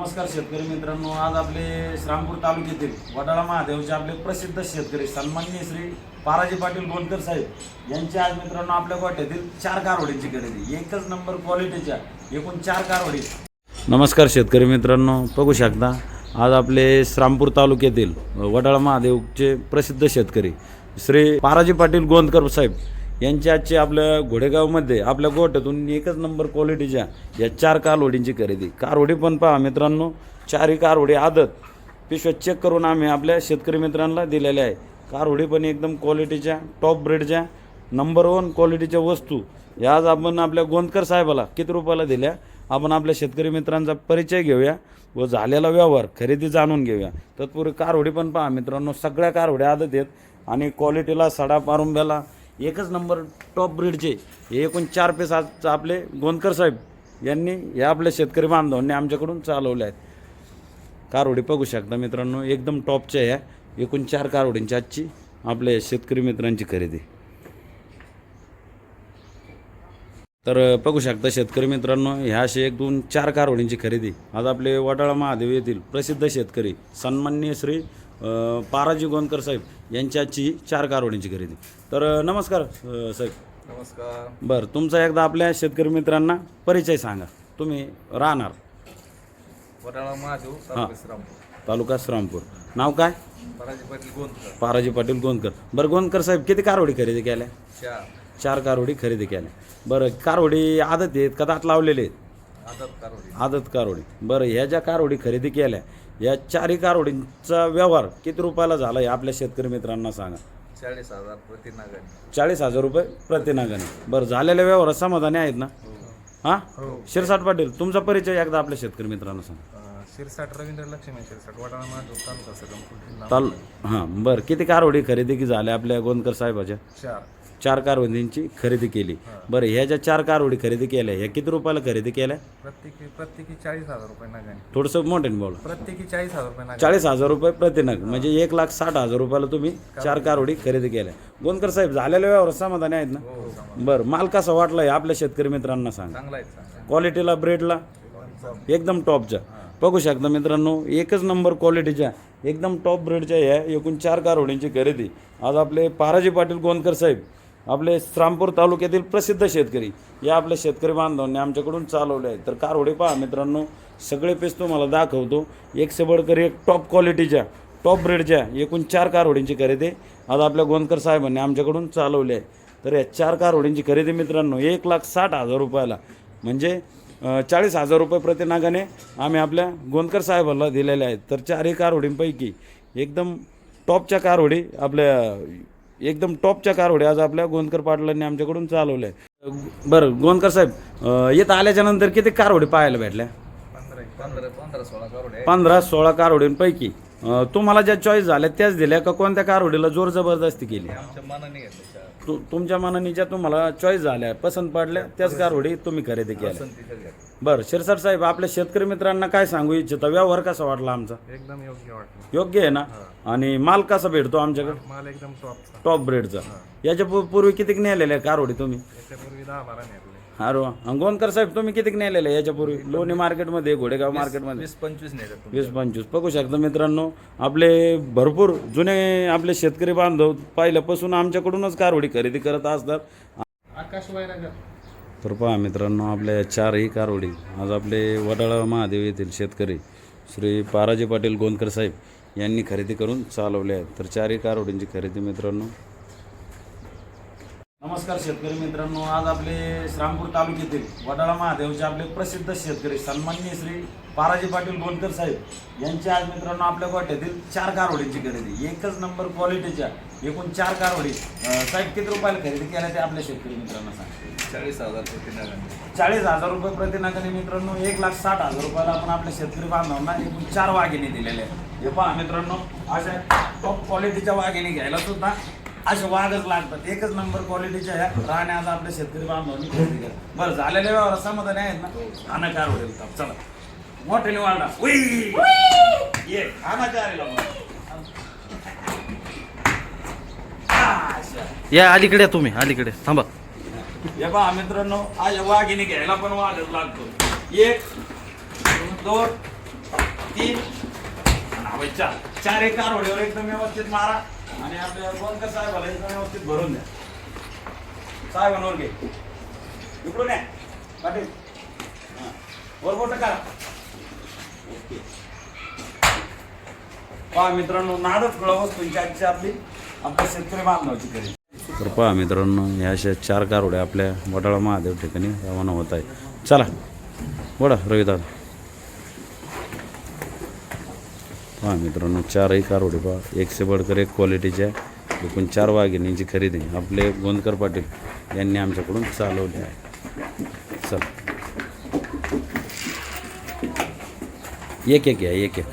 नमस्कार शेतकरी मित्रांनो आज आपले श्रामपूर तालुक्यातील वडाळा महादेवचे आपले प्रसिद्ध शेतकरी सन्माननीय श्री पाराजी पाटील गोलकर साहेब यांचे आज मित्रांनो आपल्या गोठ्यातील चार कारवडींची खरेदी. एकच नंबर क्वालिटीच्या एकूण चार कारवडी. नमस्कार शेतकरी मित्रांनो बघू शकता आज आपले श्रामपूर तालुक्यातील वडाळा महादेवचे प्रसिद्ध शेतकरी श्री पाराजी पाटील गोंदकर साहेब यांच्या आजची आपल्या घोडेगावमध्ये आपल्या गोट्यातून एकच नंबर क्वालिटीच्या या चार कारवडींची खरेदी. कारवडी पण पहा मित्रांनो चारही कारवडी आदत. पिशव्या चेक करून आम्ही आपल्या शेतकरी मित्रांना दिलेल्या आहे. कारवडी पण एकदम क्वालिटीच्या टॉप ब्रेडच्या नंबर वन क्वालिटीच्या वस्तू. या आज आपण आपल्या गोंदकर साहेबाला किती रुपयाला दिल्या? आपण आपल्या शेतकरी मित्रांचा परिचय घेऊया व झालेला व्यवहार खरेदी जाणून घेऊया. तत्पूर्वी कारवडी पण पहा मित्रांनो सगळ्या कारवड्या आदत आहेत आणि क्वालिटीला सडा पारुंब्याला एकच नंबर टॉप ब्रीडचे हे एकूण चार पेस आज आपले गोंदकर साहेब यांनी या आपल्या शेतकरी बांधवांनी आमच्याकडून चालवले आहेत. कारवडी बघू शकता मित्रांनो एकदम टॉपच्या ह्या एकूण चार कारवडींची आजची आपल्या शेतकरी मित्रांची खरेदी. तर बघू शकता शेतकरी मित्रांनो ह्या असे एक दोन चार कारवडींची खरेदी. आज आपले वडाळा महादेव येथील प्रसिद्ध शेतकरी सन्माननीय श्री पाराजी गोंदकर साहेब यांची आजची ही चार कारवडींची खरेदी. तर नमस्कार अ, साहेब. नमस्कार. बरं तुमचा एकदा आपल्या शेतकरी मित्रांना परिचय सांगा. तुम्ही राहणार? वडाळा महादेव तालुका श्रामपूर नाव काय? पराजी पाटील गोंदकर. पाराजी पाटील गोंदकर. बरं गोंदकर साहेब किती कारवडी खरेदी केल्या? चार. चार कारवडी खरेदी केल्या. बरं कारवडी आदत आहेत का दात लावलेले आहेत? आदत कारवडी बरं ह्या ज्या कारवडी खरेदी केल्या या चारही कारवडींचा व्यवहार किती रुपयाला झाला आहे आपल्या शेतकरी मित्रांना सांगा. चाळीस हजार प्रति नागाने चाळीस हजार रुपये प्रतिनागाने बरं झालेल्या व्यवहारात समाधानी आहेत ना? हां. शिरसाट पाटील तुमचा परिचय एकदा आपल्या शेतकरी मित्रांना सांगा. शिरसाट रवींद्र लक्ष्मी शिरसाट वडाळा तालुका हां बरं किती कारवडी खरेदी की झाल्या आपल्या गोंदकर साहेबाच्या? चार. चार कारवडींची खरेदी केली. बरं ह्या ज्या चार कारवडी खरेदी केल्या ह्या किती रुपयाला खरेदी केल्या? प्रत्येकी प्रत्येकी चाळीस हजार रुपये नागाने. थोडंसं मोठ्याने बोला. प्रत्येकी चाळीस हजार रुपये नागाने. चाळीस हजार रुपये प्रतिनग म्हणजे एक लाख साठ हजार रुपयाला तुम्ही चार कारवडी खरेदी केल्या. गोंदकर साहेब झालेल्या व्यवहार समाधानी आहेत ना? हो हो बरं माल कसा वाटला हे आपल्या शेतकरी मित्रांना सांगा. चांगला आहे चांगला क्वालिटीला ब्रेडला एकदम टॉपच्या बघू शकता मित्रांनो एकच नंबर क्वालिटीच्या एकदम टॉप ब्रेडच्या ह्या एकूण चार कारवडींची खरेदी. आज आपले पाराजी पाटील गोंदकर साहेब आपले श्रामपूर तालुक्यातील प्रसिद्ध शेतकरी या आपल्या शेतकरी बांधवांनी आमच्याकडून चालवले आहेत. तर कारवडे पहा मित्रांनो सगळे पीस तुम्हाला दाखवतो. एक से एक टॉप क्वालिटीच्या टॉप ब्रेडच्या एकूण चार कारवडींची खरेदी आज आपल्या गोंदकर साहेबांनी आमच्याकडून चालवली आहे. तर या चार कारवडींची खरेदी मित्रांनो एक लाख साठ हजार रुपयाला म्हणजे चाळीस हजार रुपये प्रतिनागाने आम्ही आपल्या गोंदकर साहेबाला दिलेले आहेत. तर चारही कारवडींपैकी एकदम टॉपच्या कारवडी आपल्या एकदम टॉपच्या कार होड्या आज आपल्या गोंदकर पाटलांनी आमच्याकडून चालवल्या आहेत बरं गोंदकर साहेब येत इथं आल्याच्यानंतर किती कारवडी पाहायला भेटल्या? पंधरा सोळा कार पंधरा तुम्हाला ज्या चॉईस झाल्या त्याच दिल्या का कोणत्या कार होडीला जोर जबरदस्ती केली? तु तुमच्या मनाने ज्या तुम्हाला चॉईस झाल्या पसंत पडल्या त्याच कारवडी तुम्ही खरेदी केल्या. बरं शिरसाट साहेब आपल्या शेतकरी मित्रांना काय सांगू? इच्छिता व्यवहार कसा वाटला आमचा? एकदम योग्य वाटलं. योग्य आहे ना? आणि माल कसा भेटतो आमच्याकडे? माल एकदम टॉप ब्रेडचा याच्या पू- पूर्वी कितीक नेलेले कारवडी तुम्ही? याच्यापूर्वी दहा बारा वा. आणि गोंदकर साहेब तुम्ही कितीक नेलेले याच्यापूर्वी? लोणी मार्केटमध्ये घोडेगाव मार्केटमध्ये? वीस पंचवीस नेतात वीस पंचवीस. बघू शकता मित्रांनो आपले भरपूर जुने आपले शेतकरी बांधव पहिल्यापासून आमच्याकडूनच कारवडी खरेदी करत असतात. आकाश वायनगर तर पहा मित्रांनो आपल्या चारही कारवडी. आज आपले वडाळा महादेव येथील शेतकरी श्री पाराजी पाटील गोंदकर साहेब यांनी खरेदी करून चालवले आहेत. तर चारही कारवडींची खरेदी मित्रांनो नमस्कार शेतकरी मित्रांनो आज आपले श्रामपूर तालुक्यातील वडाळा महादेवचे आपले प्रसिद्ध शेतकरी सन्माननीय श्री पाराजी पाटील गोंदकर साहेब यांची आज मित्रांनो आपल्या गोठ्यातील चार कारवडींची खरेदी. एकच नंबर क्वालिटीच्या एकूण चार कारवडी साहेब किती रुपयाला खरेदी केल्या ते आपल्या शेतकरी मित्रांना सांगा. चाळीस हजार प्रति नागाने. चाळीस हजार रुपये प्रतिनागाने मित्रांनो एक लाख साठ हजार रुपयाला आपण आपल्या शेतकरी बांधवांना एकूण चार वाघिणी दिलेले आहेत. हे पहा मित्रांनो अशा टॉप क्वालिटीच्या वाघिणी घ्यायला सुद्धा असे वाघच लागतात. एकच नंबर क्वालिटीच्या ह्या राहण्या आज आपल्या शेतकरी बांधवांनी खरेदी केल्या बरं झालेल्या व्यवहार समाधानी आहेत ना? हा कार होईल चला. मोठ्याने वाढा उई! ये हा चारेला या अलीकडे या तुम्ही अलीकडे. थांबा. हे पहा मित्रांनो अशा वाघिणी घ्यायला पण वाघच लागतो. एक दोन तीन. हा बाई, चार. चार एक कारवडीवर एकदम व्यवस्थित मारा. आणि आपल्या गोंदकर साहेबाला एकदम व्यवस्थित भरून द्या. साहेबांवर घे. इकडून या. पाटील. हां. वर बोट करा. ओके. पहा मित्रांनो नादच फळ वस्तूंची आजची आपली आपल्या शेतकरी बांधवाची तर पहा मित्रांनो ह्या अशा चार कारोड्या आपल्या वडाळा महादेव ठिकाणी रवाना होत आहे चला. वडा रविदादा पहा मित्रांनो चारही कारवडे पहा. एकशे बडकर एक क्वालिटीच्या एकूण चार वाघिणींची खरेदी. आपले गोंदकर पाटील यांनी आमच्याकडून चालवली आहे. चला. एक एक या एक एक.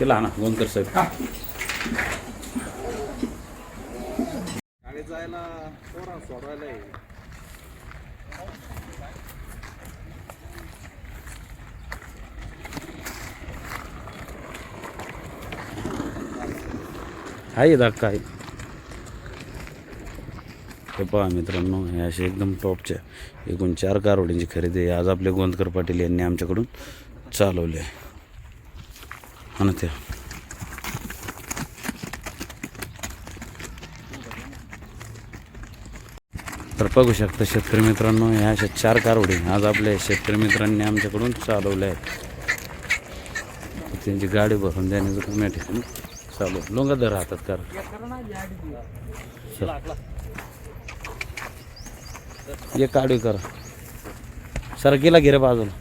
तिला ना गोंदकर साहेब. गाडी जायला सोडवायला आहे. धक्का आहे हे पहा मित्रांनो हे असे एकदम टॉपच्या एकूण चार कारवडींची खरेदी आहे. आज आपले गोंदकर पाटील यांनी आमच्याकडून चालवले आहे आणि त्या तर बघू शकता शेतकरी मित्रांनो ह्या अशा चार कारवडी आज आपल्या शेतकरी मित्रांनी आमच्याकडून चालवल्या आहेत त्यांची गाडी भरून देण्याचं कमी या ठिकाणी चालू आहे. धर दर राहतात कार एक काढी करा. सर गेला गिरे रे बाजूला.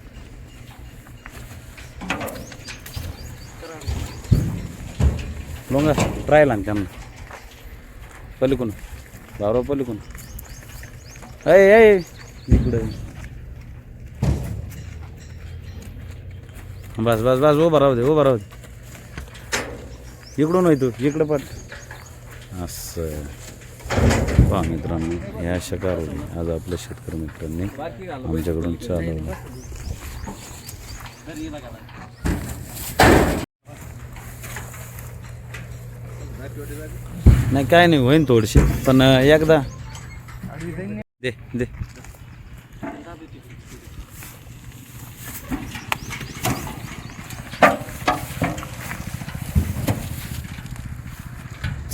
लोंगा ट्रायल आण त्यांना. पलीकडून. भावराव पलीकडून. अय अय इकडे. बस बस बस उभा राहू दे उभा राहू दे. इकडून होय तू इकडे पण. असं. पहा मित्रांनो ह्या अशा कारवडी आज आपल्या शेतकरी मित्रांनी आमच्याकडून चालवलं. नाही काय नाही होईन थोडीशी पण एकदा. दे दे.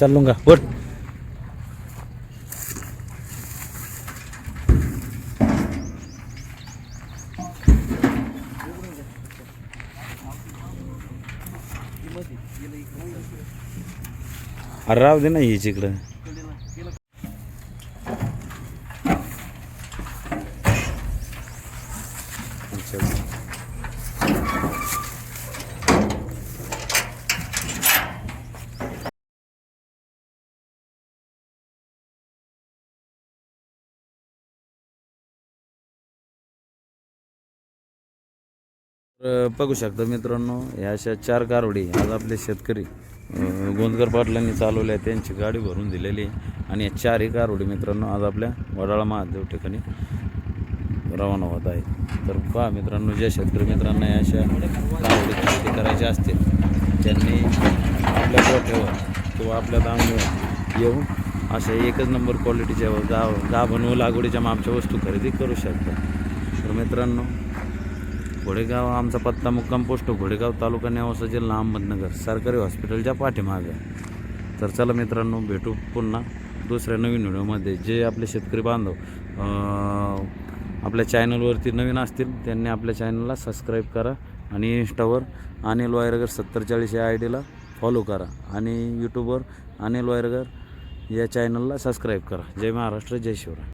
चल लूंगा उठ अरे राहू दे ना ही इकडं तर बघू शकता मित्रांनो ह्या अशा चार गारुडी आज आपले शेतकरी गोंदकर पाटलांनी चालवल्या त्यांची गाडी भरून दिलेली आहे. आणि या चारही गारुडी मित्रांनो आज आपल्या वडाळा महादेव ठिकाणी रवाना होत आहे तर पहा मित्रांनो ज्या शेतकरी मित्रांना या अशा गारुडी खरेदी करायच्या असतील त्यांनी आपल्या गोठ्यावर किंवा आपल्या दामणीवर येऊन अशा एकच नंबर क्वालिटीच्या गाव गाभण व लागवडीच्या मापच्या वस्तू खरेदी करू शकता. तर मित्रांनो घोडेगाव आमचा पत्ता मुक्काम पोस्ट. घोडेगाव तालुका नेवासा जिल्हा अहमदनगर सरकारी हॉस्पिटलच्या पाठीमागं. तर चला मित्रांनो भेटू पुन्हा दुसऱ्या नवीन व्हिडिओमध्ये. जे आपले शेतकरी बांधव आपल्या चॅनलवरती नवीन असतील त्यांनी आपल्या चॅनलला सबस्क्राईब करा आणि इंस्टावर अनिल वायरगर सत्तर चाळीस या आय डीला फॉलो करा आणि यूट्यूबवर अनिल वायरगर या चॅनलला सबस्क्राईब करा. जय महाराष्ट्र जय शिवराय.